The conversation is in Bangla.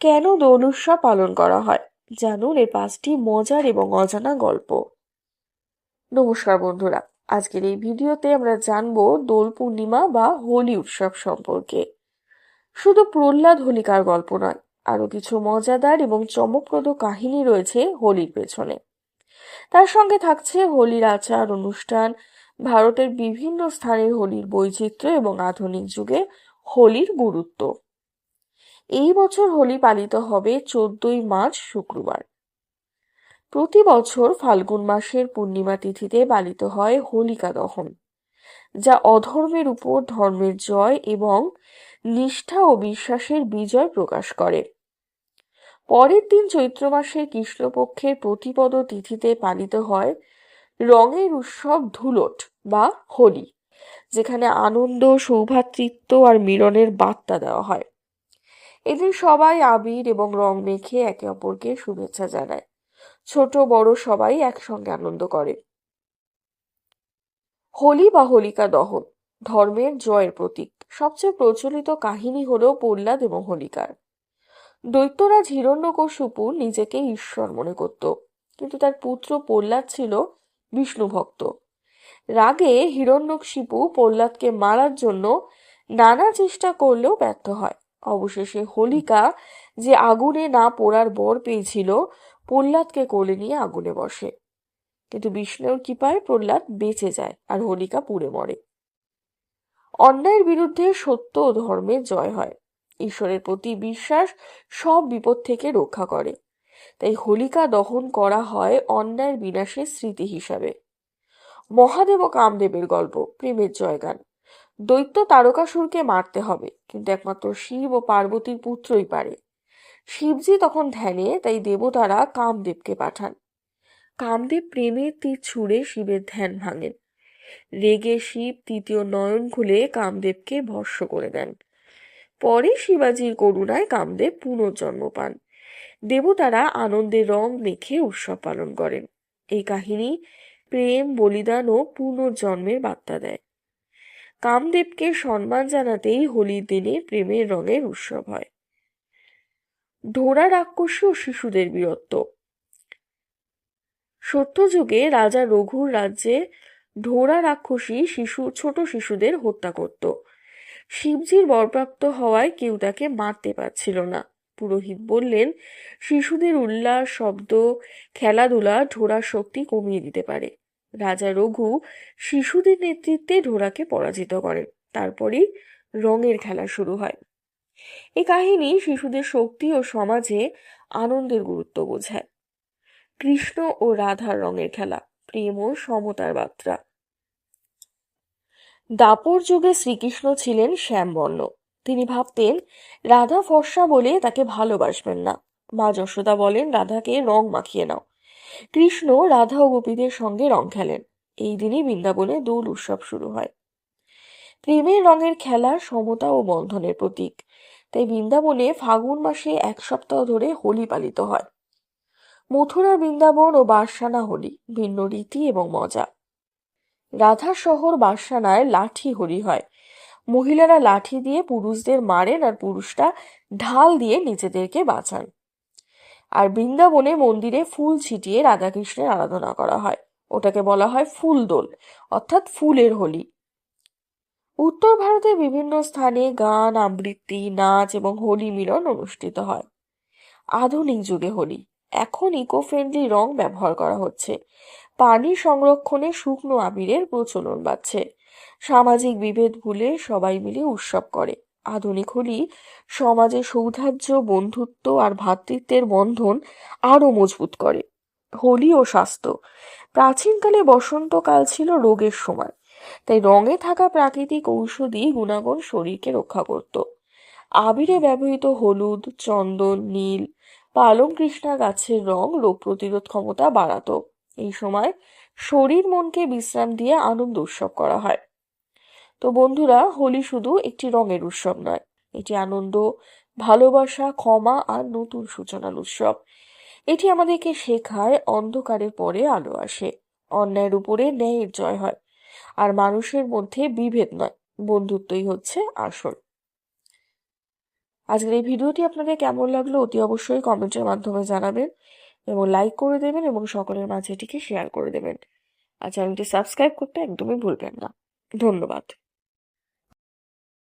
কেন দোল উৎসব পালন করা হয়? জানুন এর পাঁচটি মজার এবং অজানা গল্প। নমস্কার বন্ধুরা, আজকের এই ভিডিওতে আমরা জানব দোল পূর্ণিমা বা হোলি উৎসব সম্পর্কে। শুধু প্রহ্লাদ হোলিকার গল্প নয় আরও কিছু মজাদার এবং চমকপ্রদ কাহিনী রয়েছে হোলির পেছনে। তার সঙ্গে থাকছে হোলির আচার, অনুষ্ঠান, ভারতের বিভিন্ন স্থানের হোলির বৈচিত্র্য এবং আধুনিক যুগে হোলির গুরুত্ব। এই বছর হোলি পালিত হবে চোদ্দই মার্চ শুক্রবার। প্রতি বছর ফাল্গুন মাসের পূর্ণিমা তিথিতে পালিত হয় হোলিকা দহন, যা অধর্মের উপর ধর্মের জয় এবং নিষ্ঠা ও বিশ্বাসের বিজয় প্রকাশ করে। পরের দিন চৈত্র মাসের কৃষ্ণপক্ষের প্রতিপদ তিথিতে পালিত হয় রঙের উৎসব ধুলট বা হোলি, যেখানে আনন্দ, সৌভাতৃত্ব আর মিলনের বার্তা দেওয়া হয়। এদিন সবাই আবির এবং রং মেখে একে অপরকে শুভেচ্ছা জানায়। ছোট, বড় সবাই একসঙ্গে আনন্দ করে। হোলি বা হোলিকা দহন, ধর্মের জয়ের প্রতীক। সবচেয়ে প্রচলিত কাহিনী হলো প্রহ্লাদ এবং হোলিকার। দৈত্যরাজ হিরণ্যকশিপু নিজেকে ঈশ্বর মনে করত, কিন্তু তার পুত্র প্রহ্লাদ ছিল বিষ্ণু ভক্ত। রাগে হিরণ্যকশিপু প্রহ্লাদকে মারার জন্য নানা চেষ্টা করলেও ব্যর্থ হয়। অবশেষে হোলিকা যে আগুনে না পোড়ার বর পেয়েছিল, প্রহ্লাদকে কোলে নিয়ে আগুনে বসে। কিন্তু বিষ্ণুর কৃপায় প্রহ্লাদ বেঁচে যায় আর হোলিকা পুড়ে মরে। অন্যায়ের বিরুদ্ধে সত্য ও ধর্মের জয় হয়। ঈশ্বরের প্রতি বিশ্বাস সব বিপদ থেকে রক্ষা করে। তাই হোলিকা দহন করা হয় অন্যায়ের বিনাশের স্মৃতি হিসাবে। মহাদেব ও কামদেবের গল্প, প্রেমের জয়গান। দৈত্য তারকাসুরকে মারতে হবে, কিন্তু একমাত্র শিব ও পার্বতীর পুত্রই পারে। শিবজি তখন ধ্যানে, তাই দেবতারা কামদেবকে পাঠান। কামদেব প্রেমের তীর ছুঁড়ে শিবের ধ্যান ভাঙেন। রেগে শিব তৃতীয় নয়ন খুলে কামদেবকে ভস্য করে দেন। পরে শিবাজির করুণায় কামদেব পুনর্জন্ম পান। দেবতারা আনন্দের রং মেখে উৎসব পালন করেন। এই কাহিনী প্রেম, বলিদান ও পুনর্জন্মের বার্তা দেয়। কামদেবকে সম্মান জানাতেই হোলির দিনে প্রেমের রঙের উৎসব হয়। ধোরা রাক্ষসী ও শিশুদের বীরত্ব। সত্যযুগে রাজা রঘুর রাজ্যে ঢোরা রাক্ষসী শিশু, ছোট শিশুদের হত্যা করত। শিবজির বরপ্রাপ্ত হওয়ায় কেউ তাকে মারতে পারছিল না। পুরোহিত বললেন, শিশুদের উল্লাস, শব্দ, খেলাধুলা ঢোরার শক্তি কমিয়ে দিতে পারে। রাজা রঘু শিশুদের নেতৃত্বে ঢোরাকে পরাজিত করেন। তারপরই রঙের খেলা শুরু হয়। এই কাহিনী শিশুদের শক্তি ও সমাজে আনন্দের গুরুত্ব বোঝায়। কৃষ্ণ ও রাধার রঙের খেলা, প্রেম ও সমতার বার্তা। দাপর যুগে শ্রীকৃষ্ণ ছিলেন শ্যামবর্ণ। তিনি ভাবতেন, রাধা ফর্সা বলে তাকে ভালোবাসবেন না। মা যশোদা বলেন, রাধাকে রং মাখিয়ে নাও। কৃষ্ণ রাধা ও গোপীদের সঙ্গে রং খেলেন। এই দিনই বৃন্দাবনে দোল উৎসব শুরু হয়। প্রেমের রঙের খেলা, সমতা ও বন্ধনের প্রতীক। তাই বৃন্দাবনে ফাগুন মাসে এক সপ্তাহ ধরে হোলি পালিত হয়। মথুরা বৃন্দাবন ও বারসানা হোলি, ভিন্ন রীতি এবং মজা। রাধা শহর বারসানায় লাঠি হোলি হয়। মহিলারা লাঠি দিয়ে পুরুষদের মারেন আর পুরুষরা ঢাল দিয়ে নিজেদেরকে বাঁচান। আর বৃন্দাবনে মন্দিরে ফুল ছিটিয়ে রাধাকৃষ্ণের আরাধনা করা হয়। ওটাকে বলা হয় ফুল দোল অর্থাৎ ফুলের হোলি। উত্তর ভারতের বিভিন্ন স্থানে গান, আবৃত্তি, নাচ এবং হোলি মিলন অনুষ্ঠিত হয়। আধুনিক যুগে হোলি। এখন ইকো ফ্রেন্ডলি রং ব্যবহার করা হচ্ছে। পানি সংরক্ষণে শুকনো আবিরের প্রচলন বাড়ছে। সামাজিক বিভেদ ভুলে সবাই মিলে উৎসব করে। আধুনিক হোলি সমাজে সৌধার্য বন্ধুত্ব আর ভ্রাতৃত্বের বন্ধন আরও মজবুত করে, হোলি ও স্বাস্থ্য। প্রাচীনকালে বসন্তকাল ছিল রোগের সময়, তাই রঙে থাকা প্রাকৃতিক ঔষধি গুণাগুণ শরীরকে রক্ষা করত। আবিরে ব্যবহৃত হলুদ, চন্দন, নীল, পালং কৃষ্ণা গাছের রং রোগ প্রতিরোধ ক্ষমতা বাড়াতো। এই সময় শরীর মনকে বিশ্রাম দিয়ে আনন্দ উৎসব করা হয়। তো বন্ধুরা, হোলি শুধু একটি রঙের উৎসব নয়, এটি আনন্দ, ভালোবাসা, ক্ষমা আর নতুন সূচনার উৎসব। এটি আমাদেরকে শেখায় অন্ধকারের পরে আলো আসে, অন্যায়ের উপরে ন্যায়ের জয় হয়, আর মানুষের মধ্যে বিভেদ নয়, বন্ধুত্বই হচ্ছে আসল। আজকের এই ভিডিওটি আপনাদের কেমন লাগল অতি অবশ্যই কমেন্টের মাধ্যমে জানাবেন এবং লাইক করে দেবেন এবং সকলের মাঝে এটিকে শেয়ার করে দেবেন। আর চ্যানেলটি সাবস্ক্রাইব করতে একদমই ভুলবেন না। ধন্যবাদ।